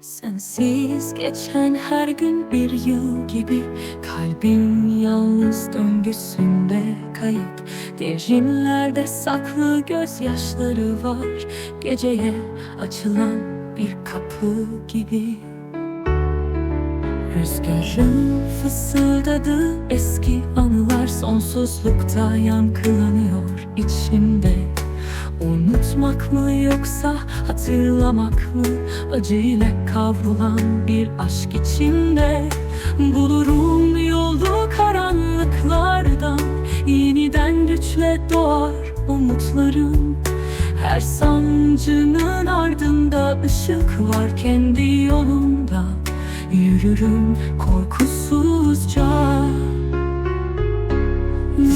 Sensiz geçen her gün bir yıl gibi Kalbim yalnız döngüsünde kayıp. Derinlerde saklı gözyaşları var Geceye açılan bir kapı gibi. Rüzgarın fısıldadığı eski anılar Sonsuzlukta yankılanıyor içimde Unutmak mı yoksa hatırlamak mı? Acıyla kavrulan bir aşk içinde Bulurum yolu karanlıklardan. Yeniden güçle doğar umutlarım Her sancının ardında ışık var kendi yolumda Yürürüm korkusuzca.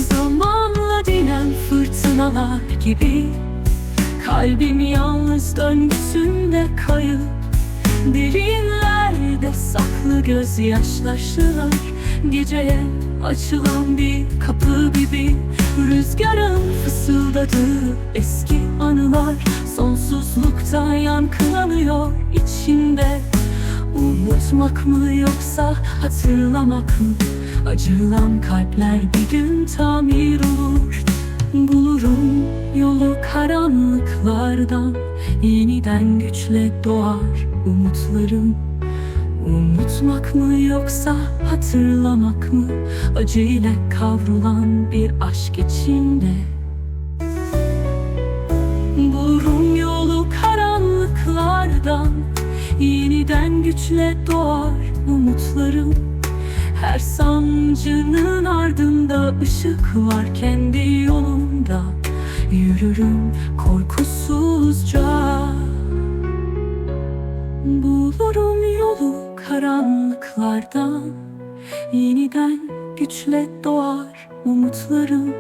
Zamanla dinen fırtınalar gibi Kalbim yalnız döngüsünde kayıp. Derinlerde saklı gözyaşlaşır Geceye açılan bir kapı gibi Rüzgarın fısıldadığı eski anılar Sonsuzlukta yankılanıyor içinde. Unutmak mı yoksa hatırlamak mı? Acılan kalpler bir gün tamir olur karanlıklardan Yeniden güçle doğar umutlarım. Unutmak mı yoksa hatırlamak mı? Acıyla kavrulan bir aşk içinde. Bulurum yolu karanlıklardan Yeniden güçle doğar umutlarım. Her sancının ardında ışık var kendi yolumda Yürürüm korkusuzca. Bulurum yolu karanlıklardan. Yeniden güçle doğar umutlarım.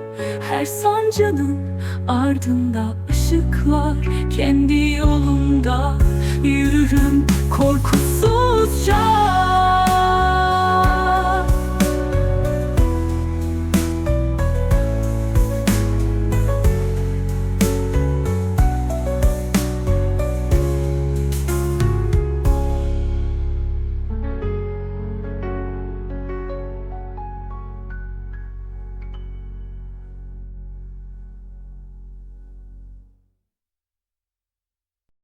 Her sancının ardında ışık var Kendi yolumda. Yürürüm korkusuzca